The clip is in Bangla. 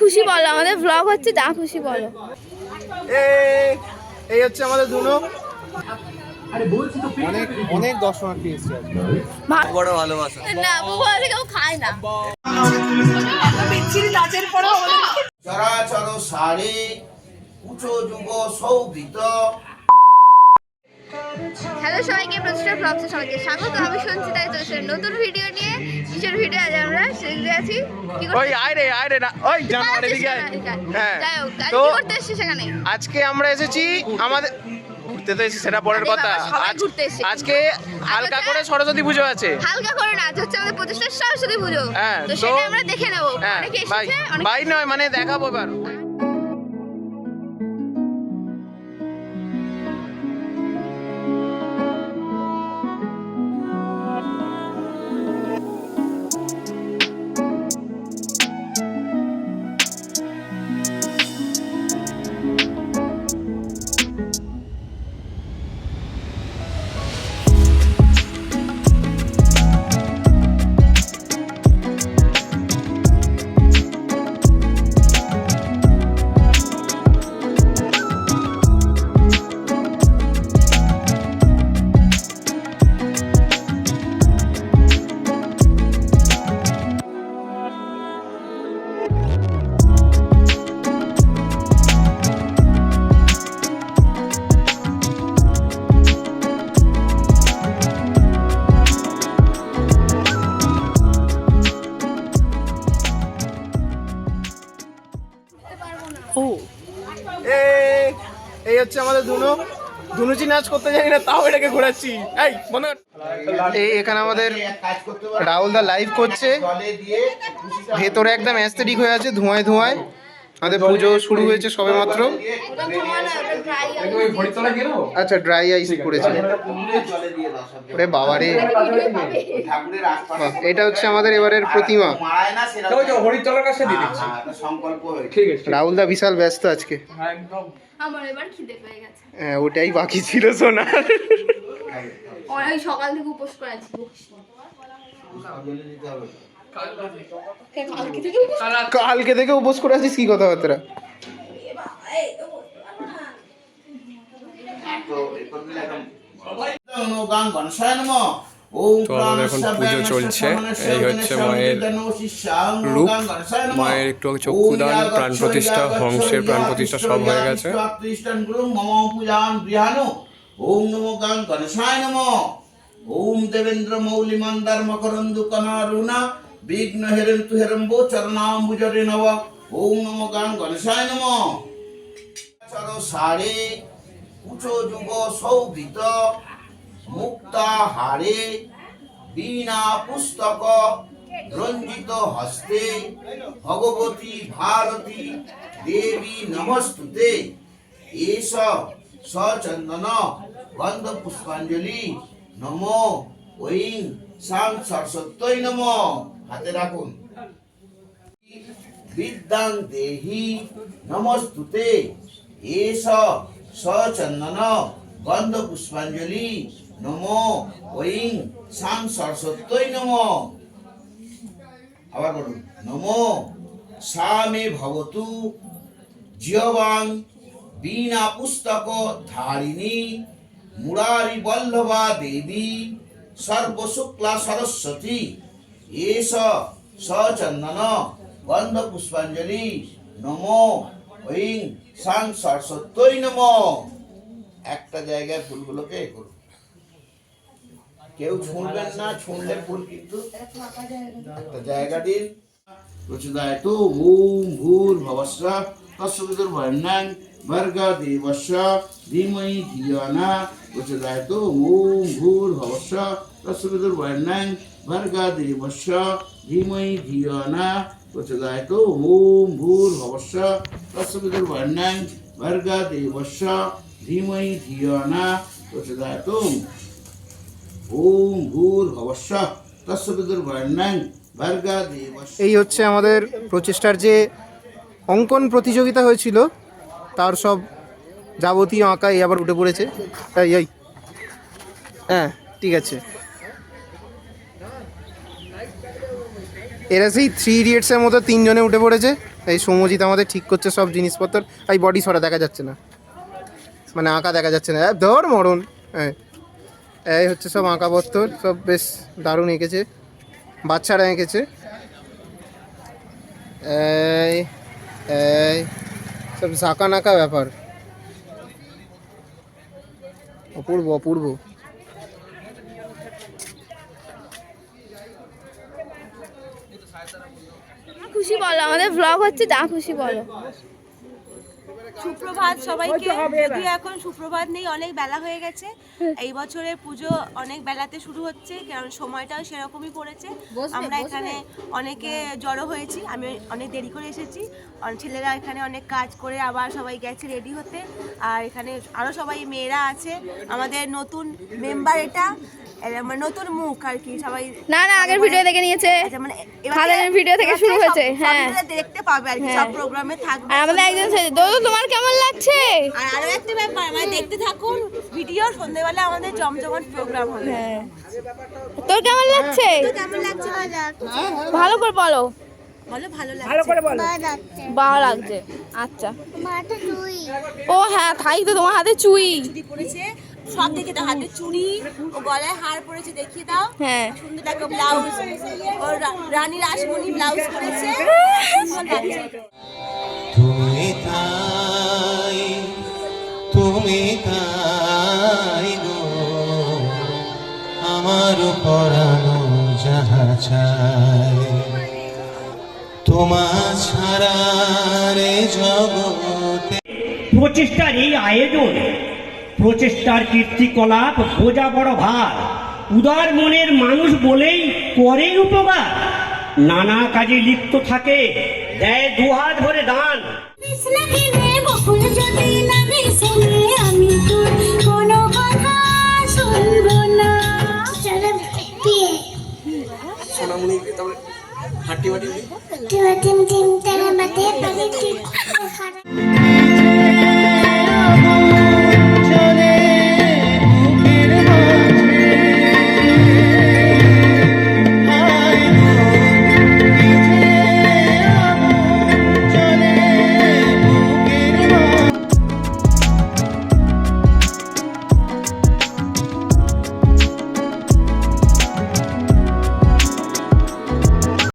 খুশি বলো আমাদের ব্লগ হচ্ছে যা খুশি বলো। এই এই হচ্ছে আমাদের দুনো অনেক অনেক দর্শনার্থী এসছে বড় ভালোবাসা। না বুবু কেউ খায় না। চরাচর সারে উঁচু যুগ সৌভিত। হ্যালো সবাইকে প্রতিষ্ঠা ব্লগসে সবাইকে স্বাগত। আমি শুনছি তাই তো সে নতুন ভিডিও নিয়ে। কিসের ভিডিও আজ আমরা সেগুলো আছি। কি ওই আয় রে আয় রে না ওই জানোয়ার এদিকে হ্যাঁ। যাই হোক তো কি করতে সেখানে? আজকে আমরা এসেছি আমাদের ঘুরতে তো এসেছি সেটা পরের কথা। আজকে হালকা করে সরস্বতী পুজো আছে। হালকা করে না হচ্ছে আমাদের প্রতিষ্ঠা সরস্বতী পুজো। হ্যাঁ, তো তো- সেটা আমরা দেখে নেব। হ্যাঁ অনেকে এসেছে অনেক বাই নয় মানে দেখাবো এবার। হচ্ছে আমাদের দুনো দুনুচি নাচ করতে জানি না তাও এটাকে ঘোরাচ্ছি। এই মনে এই এখানে আমাদের রাহুল দা লাইভ করছে। ভেতরে একদম অ্যাস্থেটিক হয়ে আছে ধোঁয়ায় ধোঁয়ায়। আমাদের পুজো শুরু হয়েছে সবে মাত্র আচ্ছা ড্রাই আইস করেছে। ওরে বাবা রে। ঠাকুরের আশপাশে বাহ, এটা হচ্ছে আমাদের এবারের প্রতিমা। মারায় না সেরকম হরিচলের কাছে দিয়ে দিচ্ছি। হ্যাঁ, একটা সংকল্প হয়েছে। ঠিক আছে। রাহুল দা বিশাল ব্যস্ত আজকে। একদম। আমার এবার খিদে পেয়ে গেছে। হ্যাঁ ওটাই বাকি ছিল সোনা। ওই সকাল থেকে উপোস করে কালকে থেকে উপোস কালকে থেকে উপোস করে আছিস কি কথাবার্তা? গান নমঃ তো আমাদের এখন পুজো চলছে। এই হচ্ছে মায়ের রূপ। মায়ের একটু চক্ষুদান, প্রাণ প্রতিষ্ঠা, হংসের প্রাণ প্রতিষ্ঠা সব হয়ে গেছে। ওম নমো গান গণসায় নমঃ ওম দেবেন্দ্র মৌলি মন্দার মকরন্দু কনারুণা বিঘ্ন হেরন্তু হেরম্বো চরণাম্বুজরে নব ওম নমো গান গণসায় নমঃ চর সারে উঁচু যুগ সৌভিত মুক্তা হারে বীণা পুস্তক রঞ্জিত হস্তে। ভগবতী ভারতী দেবী নমস্তুতে। এস সচন্দন গন্ধ পুষ্পাঞ্জলি। নমো ঐং সাং সরস্বত্যই নম। হাতে রাখুন। বিদ্যাং দেহি নমস্তুতে। এস সচন্দন গন্ধ পুষ্পাঞ্জলি নমো ঐং সাং সরস্বত্যই নম আবার বলুন নমো সামে ভবতু জিয়বাং বীণা পুস্তক ধারিণী মুরারি বল্লভা দেবী সর্বশুক্লা সরস্বতী এস সচন্দন গন্ধ পুষ্পাঞ্জলি নমো ঐং সাং সরস্বত্যই নম একটা জায়গায় ফুলগুলোকে এ করুন। কেউ ছুঁড়বেন না, ছুঁড়লে ফুল কিন্তু একটা জায়গা দিন প্রচুদায় ওম ভূর ভবস্ব তস্বিদুর ভর্গ দেবস্য, ধীমহি ধীমহি ধিয়ানা ওম ভূর তস্বিদুর বর্ণাং এই হচ্ছে আমাদের প্রচেষ্টার যে অঙ্কন প্রতিযোগিতা হয়েছিল, তার সব যাবতীয় আঁকা এই আবার উঠে পড়েছে। এই এই। হ্যাঁ ঠিক আছে। এরা সেই থ্রি ইডিয়েটসের মতো তিনজনে উঠে পড়েছে। এই সৌমজিৎ আমাদের ঠিক করছে সব জিনিসপত্র। এই বডি সরা দেখা যাচ্ছে না। মানে আঁকা দেখা যাচ্ছে না। ধর মরণ। হ্যাঁ এই হচ্ছে সব আঁকা পত্তর সব বেশ দারুণ এঁকেছে। বাচ্চারা এঁকেছে। এই এই, সব ঝাঁকা নাকা ব্যাপার। অপূর্ব অপূর্ব। খুশি বলো, আমাদের ব্লগ হচ্ছে, যা খুশি বলো। সুপ্রভাত সবাইকে। যদিও এখন সুপ্রভাত নেই অনেক বেলা হয়ে গেছে। এই বছরের পুজো অনেক বেলাতে শুরু হচ্ছে কারণ সময়টাও সেরকমই পড়েছে। আমরা এখানে অনেকে জড়ো হয়েছি আমি অনেক দেরি করে এসেছি। ছেলেরা এখানে অনেক কাজ করে আবার সবাই গেছে রেডি হতে। আর এখানে আরও সবাই মেয়েরা আছে। আমাদের নতুন মেম্বার এটা মানে নতুন মুখ আর কি সবাই না না আগের ভিডিও দেখে নিয়েছে। আচ্ছা, মানে এবার ভিডিও থেকে শুরু হয়েছে, হ্যাঁ। দেখতে পাবে আর কি সব হ্যাঁ। প্রোগ্রামে থাকবে। আর আমাদের একজন তোমার কেমন লাগছে? আর আরও একটা ব্যাপার মানে দেখতে থাকুন ভিডিও সন্ধ্যেবেলা আমাদের জমজমাট প্রোগ্রাম হবে। হ্যাঁ। তোর কেমন লাগছে? কেমন লাগছে? ভালো করে বলো। বলো ভালো লাগছে। ভালো করে বলো। ভালো লাগছে। আচ্ছা। ও হ্যাঁ খাই তো তোমার হাতে চুই। চুড়ি পরেছে সব দেখে দাও হাতে চুড়ি ও গলায় হার পরেছে দেখিয়ে দাও। হ্যাঁ। সুন্দর একটা ব্লাউজ ও রানী রাসমণি ব্লাউজ পরেছে তুমি তাই গো। আমার পরানো যাহা চাই ছাড়া রে জগতে প্রচেষ্টার এই আয়োজন, প্রচেষ্টার কীর্তিকলাপ বোঝা বড় ভার। উদার মনের মানুষ বলেই করে উপকার। নানা কাজে লিপ্ত থাকে, দেয় দুহাত ভরে দান। ಟಿವ ಟಿಮ್ ಟಿಮ್ ಟಿಮ್ ಟಿಮ್ ಟಿಮ್ ಟಿಮ್ ಟಿಮ್